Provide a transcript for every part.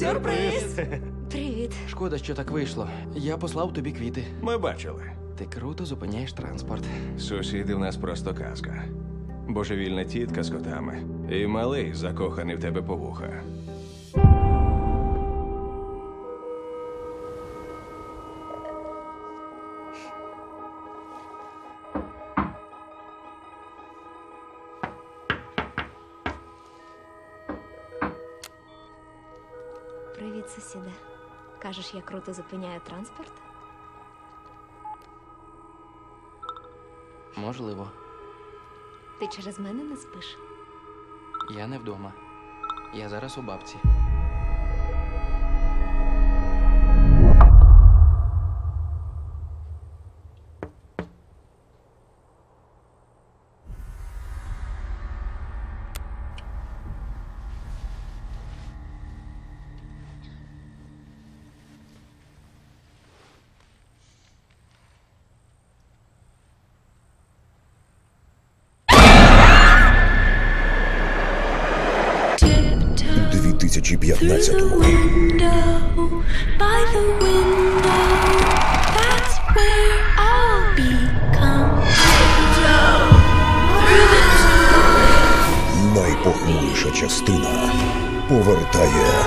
Сюрприз! Привіт. Шкода, що так вийшло. Я послав тобі квіти. Ми бачили. Ти круто зупиняєш транспорт. Сусіди в нас просто казка. Божевільна тітка з котами. І малий закоханий в тебе по вуха. Привіт, сусіде. Кажеш, я круто зупиняю транспорт? Можливо, Ти через мене не спиш? я не вдома. Я зараз у бабці. 2015-му. window, by the window. That's where I'll become. Найпохмуріша частина повертає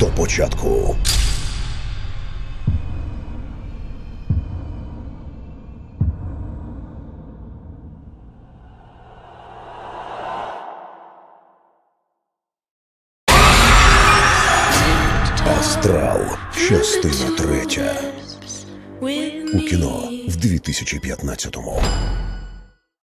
до початку. Астрал. Частина третя. У кіно в 2015-му.